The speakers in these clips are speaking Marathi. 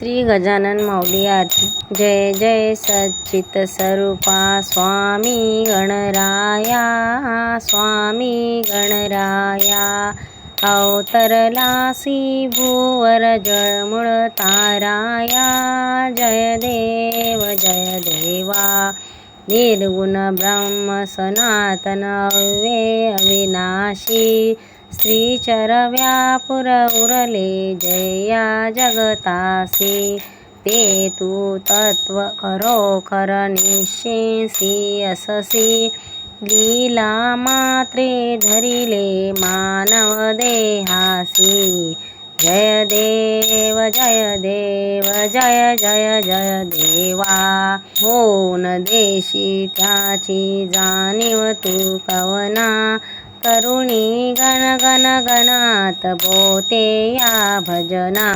श्री गजानन माऊली आरती जय जय सच्चित स्वरूपा स्वामी गणराया स्वामी गणराया। अवतरलासी भूवर जळमुळ ताराया जय देव जय देवा। निर्गुण ब्रह्म सनातन अव्ये अविनाशी। श्रीचर व्यापुर उरले जया जगतासी। ते तू तत्व खरोखर निशेसी अससी। लीला मात्रे धरिले मानव देहासी। जय देव जय देव जय जय जय देवा. होऊन देशी त्याची जाणीव तू कवना. करुणी गण गण गणात बोते या भजना.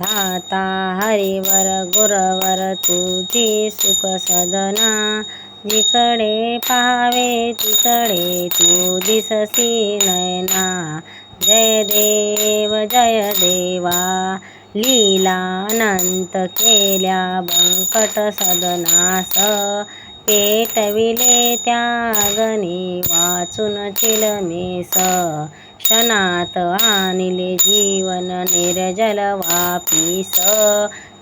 धाता हरिवर गुरवर तुझी सुख सदना. जिकडे पाहावे तिकडे तू दिससी नयना जय देव जय देवा. लीला अनंत केल्या बंकट सदनास. पेटविले त्यागनी वाचून चिलमेस क्षणात आणले जीवन निर्जल वापीस.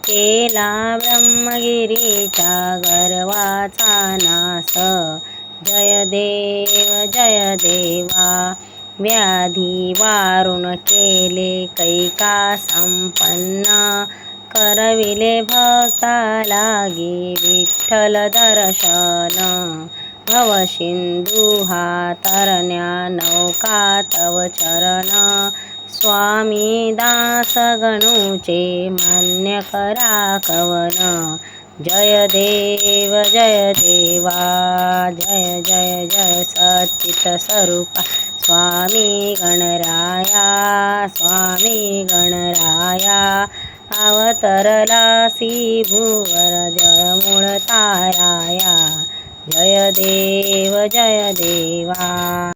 केला ब्रह्मगिरीच्या गर्वाचा नास. जय देव जय देवा. व्याधी वारुण केले कैका संपन्न. करविले भक्ता लागी विठ्ठल दर्शन. भवसिंधू हा तरण्या नौका तव चरण. स्वामी दास गणूचे मान्य करा कवन. जय देव जय देवा जय जय जय सचित स्वरूपा। स्वामी गणराया स्वामी गणराया अवतरलासी भुवर जळमूळ ताराया। जय देव जय देवा।